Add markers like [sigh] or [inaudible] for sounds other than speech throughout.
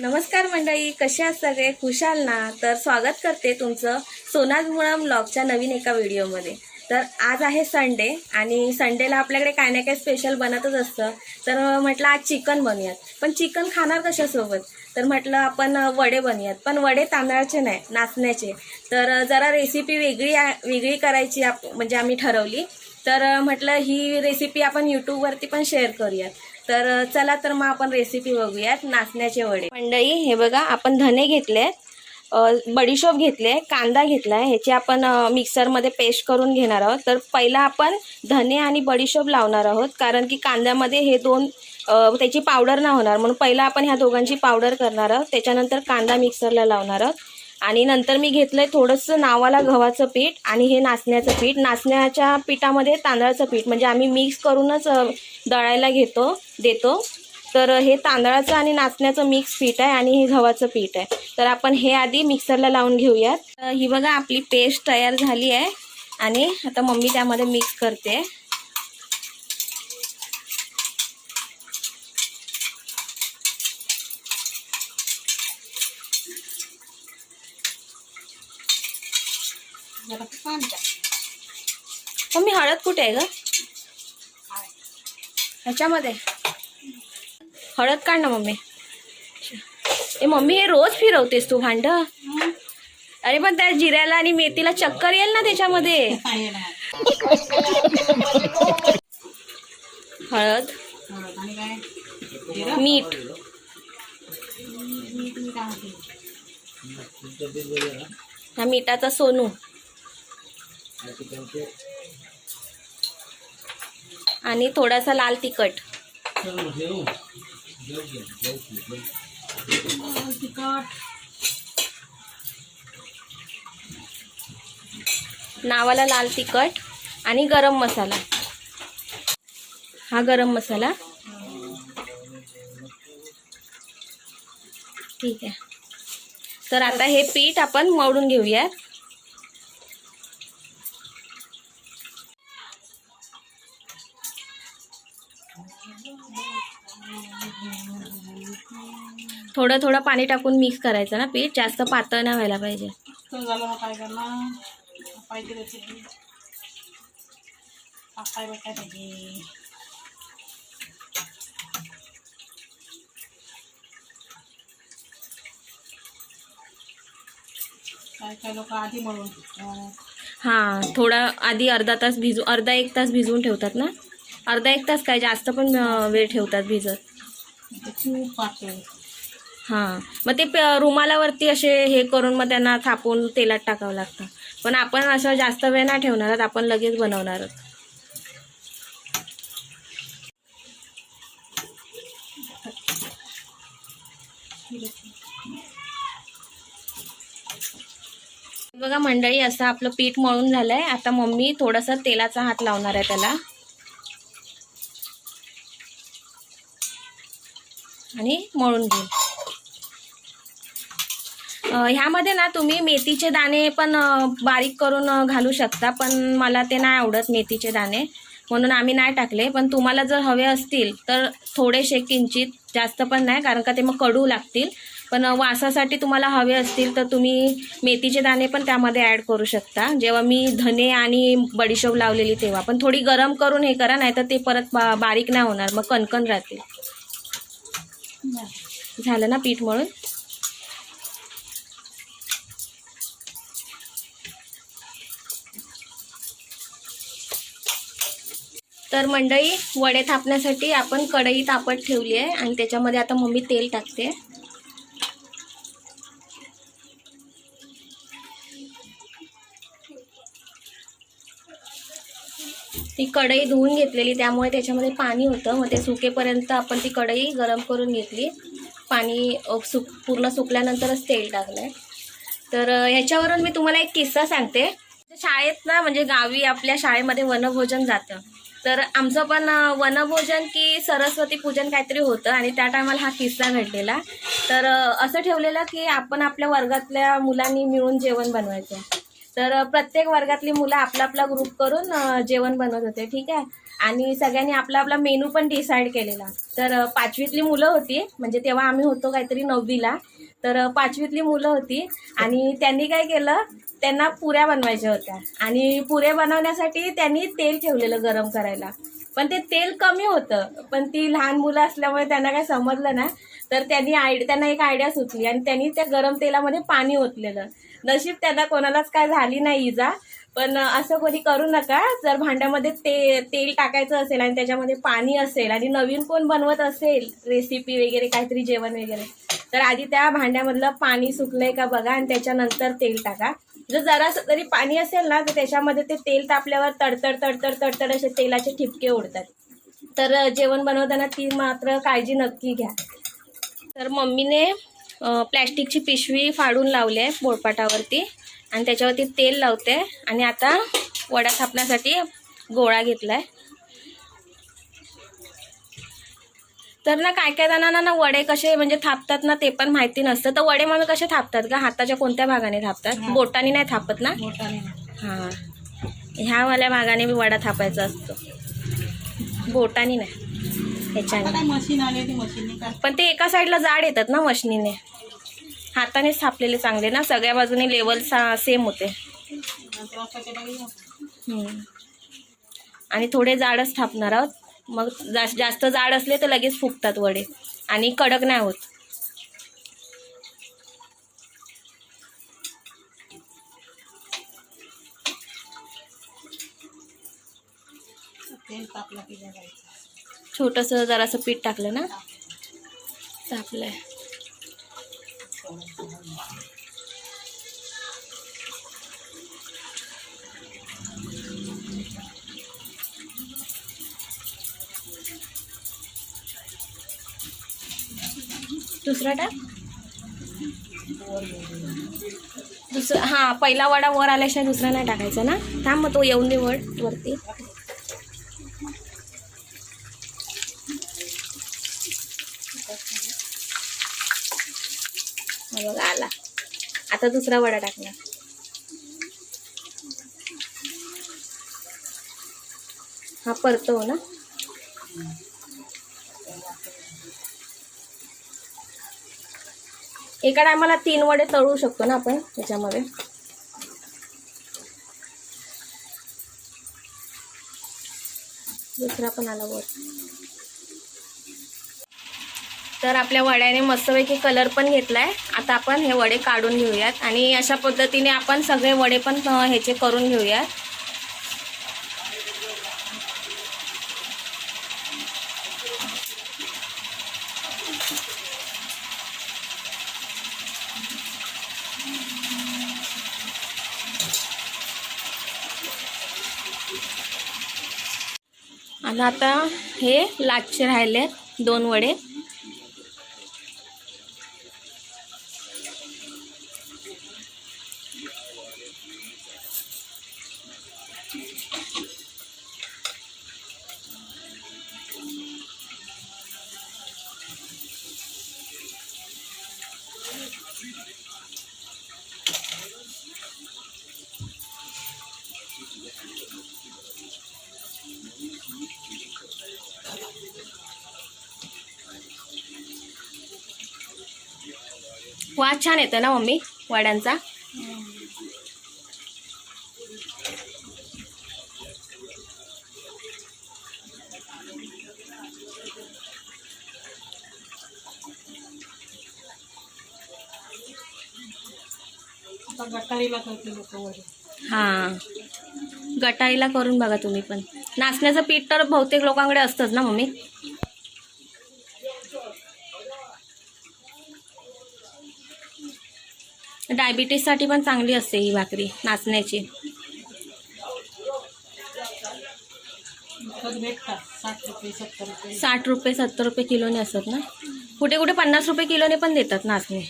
नमस्कार मंडळी कसे आहात सगळे? खुशाल ना? तर स्वागत करते तुमचं सोनाज मुळम ब्लॉगच्या नवीन एका व्हिडिओमध्ये. तर आज आहे संडे आणि संडेला आपल्याकडे काय ना काय स्पेशल बनतच असतं. तर म्हटलं आज चिकन बनूयात. पण चिकन खाणार कशासोबत? तर म्हटलं आपण वडे बनूयात. पण वडे तांदळाचे नाही नाचण्याचे. तर जरा रेसिपी वेगळी वेगळी करायची आप म्हणजे आम्ही ठरवली. तर म्हटलं ही रेसिपी आपण यूट्यूबवरती पण शेअर करूयात. तर चला तर मग आपण रेसिपी बघूयात नाचण्याचे वडे. मंडई हे बघा आपण धने घेतले बडीशोप घेतले कांदा घेतलाय ह्याची आपण मिक्सरमध्ये पेस्ट करून घेणार आहोत. तर पहिला आपण धने आणि बडीशोप लावणार आहोत कारण की कांद्यामध्ये हे दोन त्याची पावडर ना होणार. म्हणून पहिला आपण ह्या दोघांची पावडर करणार आहोत त्याच्यानंतर कांदा मिक्सरला लावणार आहोत. आणि नंतर मी घेतलंय थोडंसं नावाला गव्हाचं पीठ आणि हे नाचण्याचं पीठ. नाचण्याच्या पिठामध्ये तांदळाचं पीठ. म्हणजे आम्ही मिक्स करूनच दळायला घेतो देतो. तर हे तांदळाचं आणि नाचण्याचं मिक्स पीठ आहे आणि हे गव्हाचं पीठ आहे. तर आपण हे आधी मिक्सरला लावून घेऊयात. तर ही बघा आपली पेस्ट तयार झाली आहे. आणि आता मम्मी त्यामध्ये मिक्स करते. मम्मी हळद कुठे आहे ग? ह्याच्यामध्ये. हळद काढ ना मम्मी. ए मम्मी हे रोज फिरवतेस तू भांड? अरे पण त्या जिऱ्याला आणि मेथीला चक्कर येईल ना त्याच्यामध्ये. हळद मीठ. हा मिठाचा सोनू. आणि थोडासा लाल तिखट. नावाला लाल तिखट आणि गरम मसाला. हा गरम मसाला. ठीक आहे. तर आता हे पीठ आपण मळून घेऊयात. थोडं थोडं पाणी टाकून मिक्स करायचं ना पीठ? जास्त पातळ नाही व्हायला पाहिजे. आधी म्हणून अं, हां थोडा आधी अर्धा तास भिजू अर्धा एक तास भिजवून ठेवतात ना? अर्धा एक तास काय जास्त पण वेळ ठेवतात भिजत. खूप पातळ. हां. मग ते प- रुमालावरती असे हे करून मग त्यांना थापून तेलात टाकावं लागतं. पण आपण असं जास्त वेळ नाही ठेवणार आहोत आपण लगेच बनवणार आहोत. बघा मंडळी असं आपलं पीठ मळून झालंय. आता मम्मी थोडासा तेलाचा हात लावणार आहे त्याला. आणि मळून घेईल. ह्यामध्ये ना तुम्ही मेथीचे दाणे पण बारीक करून घालू शकता पण मला ते नाही आवडत मेथीचे दाणे. म्हणून आम्ही नाही टाकले पण तुम्हाला जर हवे असतील तर थोडेसे किंचित जास्त पण नाही कारण का ते मग कडू लागतील. पण वासासाठी तुम्हाला हवे असतील तर तुम्ही मेथीचे दाणे पण त्यामध्ये ॲड करू शकता. जेव्हा मी धने आणि बडीशोप लावलेली तेव्हा. पण थोडी गरम करून हे करा नाही तर ते परत बा बारीक नाही होणार मग कणकण राहतील. झालं ना पीठ मळून? तर मंडळी वडे थापण्यासाठी आपण कढई तापत ठेवली आहे आणि त्याच्यामध्ये आता मम्मी तेल टाकते. ती कढई धुवून घेतलेली त्यामुळे त्याच्यामध्ये पाणी होतं. मग ते सुकेपर्यंत आपण ती कढई गरम करून घेतली. पाणी सुक पूर्ण सुकल्यानंतरच तेल टाकलं आहे तर ह्याच्यावरून मी तुम्हाला एक किस्सा सांगते. शाळेत ना म्हणजे गावी आपल्या शाळेमध्ये वनभोजन जातं. तर आमचं पण वनभोजन की सरस्वती पूजन काहीतरी होतं आणि त्या टायमाला हा किस्सा घडलेला. तर असं ठेवलेलं की आपण आपल्या वर्गातल्या मुलांनी मिळून जेवण बनवायचं. तर प्रत्येक वर्गातली मुलं आपला आपला ग्रुप करून जेवण बनवत होते ठीक आहे? आणि सगळ्यांनी आपला आपला मेनू पण डिसाईड केलेला. तर पाचवीतली मुलं होती म्हणजे तेव्हा आम्ही होतो काहीतरी नववीला. तर पाचवीतली मुलं होती आणि त्यांनी काय केलं त्यांना पुऱ्या बनवायच्या होत्या. आणि पुऱ्या बनवण्यासाठी त्यांनी तेल ठेवलेलं गरम करायला. पण ते तेल कमी होतं. पण ती लहान मुलं असल्यामुळे त्यांना काय समजलं ना तर त्यांनी आयड त्यांना एक आयडिया सुचली आणि त्यांनी त्या गरम तेलामध्ये पाणी ओतलेलं. नशीब त्यांना कोणालाच काय झाली नाही इजा. पण असं कोणी करू नका. जर भांड्यामध्ये ते तेल टाकायचं असेल आणि त्याच्यामध्ये पाणी असेल आणि नवीन कोण बनवत असेल रेसिपी वगैरे काहीतरी जेवण वगैरे तर आधी त्या भांड्यामधलं पाणी सुकलंय का बघा आणि त्याच्यानंतर तेल टाका. जर जरासं जरी पाणी असेल ना तर त्याच्यामध्ये ते तेल तापल्यावर तडतड तडतड तडतड असे तेलाचे ठिपके उडतात. तर जेवण बनवताना ती मात्र काळजी नक्की घ्या. तर मम्मीने प्लॅस्टिकची पिशवी फाडून लावली आहे पोळपाटावरती आणि त्याच्यावरती तेल लावते. आणि आता वडा थापण्यासाठी गोळा घेतला आहे तर ना काय काय जणांना ना वडे कसे म्हणजे थापतात ना ते पण माहिती नसतं. तर वडे मम्मी कसे थापतात का हाताच्या कोणत्या भागाने थापतात. बोटाने नाही थापत ना? हां. ह्यावाल्या भागाने बी वडा थापायचा असतो. बोटाने नाही. ह्याच्याने. पण ते एका साईडला जाड येतात ना मशनीने. हातानेच थापलेले चांगले ना? सगळ्या बाजूने लेवल सा सेम होते. आणि थोडे जाडच थापणार आहोत. मग जास्त जास्त जाड असले तर लगेच फुगतात वडे. आणि कडक नाही होत. छोटस छोटंसं जरासं पीठ टाकलं ना? तापलंय. दुसरा टाक. दुसरा हां पहिला वडा वर आल्याशिवाय दुसरा नाही टाकायचा ना? थांब मग तो येऊन दे वड वरती हा बघा आला आता दुसरा वडा टाकणार. हा परतो ना. एका टायमाला तीन वडे तळू शकतो ना आपण त्याच्यामध्ये. दुसरा पण आला वर. तर आपल्या वड्याने मस्तपैकी कलर पण घेतलाय. आता आपण हे वडे काढून घेऊयात आणि अशा पद्धतीने आपण सगळे वडे पण ह्याचे करून घेऊयात. आणि आता हे लाटचे राहिले दोन वडे. वास छान येतो ना मम्मी वड्यांचा? हां. गटाईला करून बघा तुम्ही पण. नाचण्याचं पीठ तर बहुतेक लोकांकडे असतंच ना मम्मी? डायबिटीससाठी पण चांगली असते ही भाकरी नाचण्याची. विकत भेटतात साठ रुपये सत्तर रुपये. साठ रुपये सत्तर रुपये किलोने असतात ना? कुठे कुठे पन्नास रुपये किलोने पण देतात नाचणे.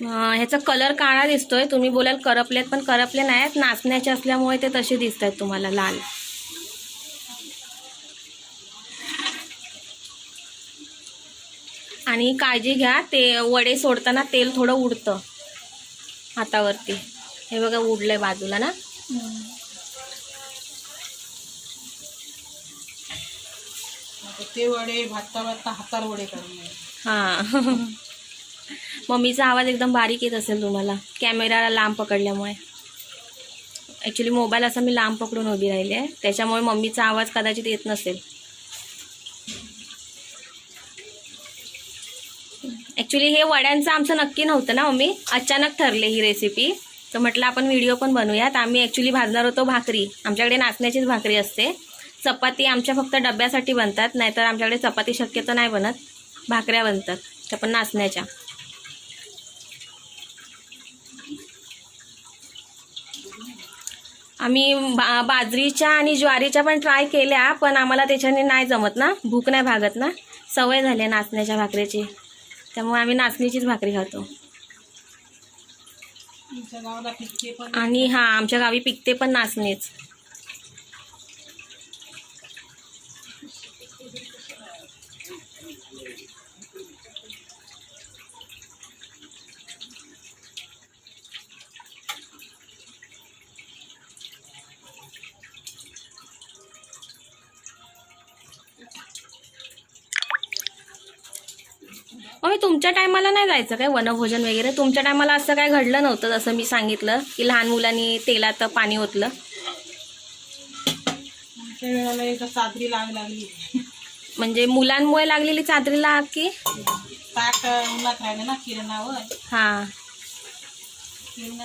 ह्याचा कलर काळा दिसतोय. तुम्ही बोलाल करपलेत पण करपले नाही आहेत नाचण्याचे असल्यामुळे ते तसे दिसत आहेत तुम्हाला लाल. आणि काळजी घ्या ते वडे सोडताना तेल थोडं उडतं हातावरती. हे बघा उडलंय बाजूला ना? ते वडे भाजता हातार वडे काढून घे. हां. [laughs] मम्मीचा आवाज एकदम बारीक येत असेल तुम्हाला. कॅमेराला लांब पकडल्यामुळे. ॲक्च्युली मोबाईल असा मी लांब पकडून उभी राहिली आहे. त्याच्यामुळे मम्मीचा आवाज कदाचित येत नसेल. ॲक्च्युली हे वड्यांचं आमचं नक्की नव्हतं ना मम्मी? अचानक ठरले ही रेसिपी तर म्हटलं आपण व्हिडिओ पण बनवूयात. आम्ही ॲक्च्युली भाजणार होतो भाकरी. आमच्याकडे नाचण्याचीच भाकरी असते. चपाती आमच्या फक्त डब्यासाठी बनतात. नाहीतर आमच्याकडे चपाती शक्यतो नाही बनत. भाकऱ्या बनतात. त्या पण नाचण्याच्या. आम्ही बा बाजरीच्या आणि ज्वारीच्या पण ट्राय केल्या पण आम्हाला त्याच्याने नाही जमत ना. भूक नाही भागत ना. सवय झाली आहे नाचण्याच्या भाकरीची. त्यामुळे आम्ही नाचणीचीच भाकरी खातो. आणि हा आमच्या गावी पिकते पण नाचणीच. तुमच्या टायमाला नाही जायचं काय वनभोजन वगैरे? तुमच्या टायमाला असं काय घडलं नव्हतं जसं मी सांगितलं की लहान मुलांनी तेलात पाणी ओतलं? चादरी लावी लागली म्हणजे मुलांमुळे लागलेली चादरीला की? ताट उन्हात राहिले ना किरणावर. हां. किरण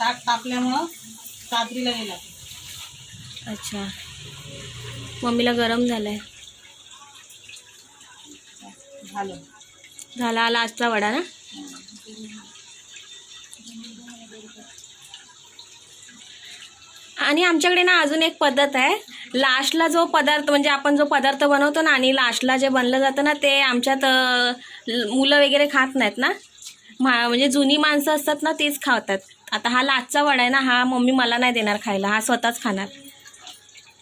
ताट तापल्यामुळं चादरीला गेला. अच्छा. मम्मीला गरम झालंय. झालं. झाला आला आजचा वडा ना? आणि आमच्याकडे ना अजून एक पद्धत आहे. लास्टला जो पदार्थ म्हणजे आपण जो पदार्थ बनवतो ना आणि लास्टला जे बनलं जातं ना ते आमच्यात मुलं वगैरे खात नाहीत ना. मा म्हणजे जुनी माणसं असतात ना तेच खातात. आता हा लास्टचा वडा आहे ना हा मम्मी मला नाही देणार खायला हा स्वतःच खाणार.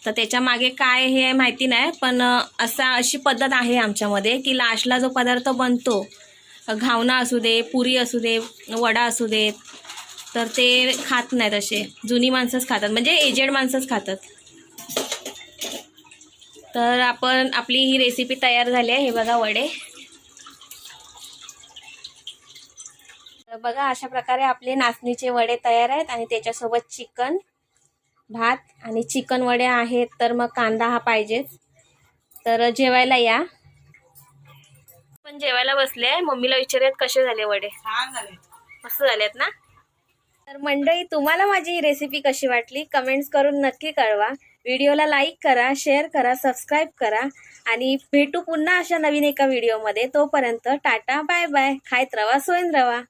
तर त्याच्यामागे काय हे माहिती नाही पण असा अशी पद्धत आहे आमच्यामध्ये की लास्टला जो पदार्थ बनतो घावना असू दे पुरी असू दे वडा असू दे तर ते खात नाहीत असे. जुनी माणसंच खातात म्हणजे एजेड माणसंच खातात. तर आपण आपली ही रेसिपी तयार झाली आहे हे बघा वडे. तर बघा अशा प्रकारे आपले नाचणीचे वडे तयार आहेत आणि त्याच्यासोबत चिकन भात आणि चिकन वडे आहेत तर मग कांदा हा पाहिजेच. तर जेवायला या. पण जेवायला बसले मम्मीला विचारूयात कसे झाले वडे? मस्त झालेत ना? तर मंडळी तुम्हाला माझी ही रेसिपी कशी वाटली? कमेंट्स करून नक्की कळवा. व्हिडिओला लाईक करा शेअर करा सबस्क्राईब करा. आणि भेटू पुन्हा अशा नवीन एका व्हिडिओमध्ये तोपर्यंत टाटा बाय बाय खायत रवा सोयन रवा.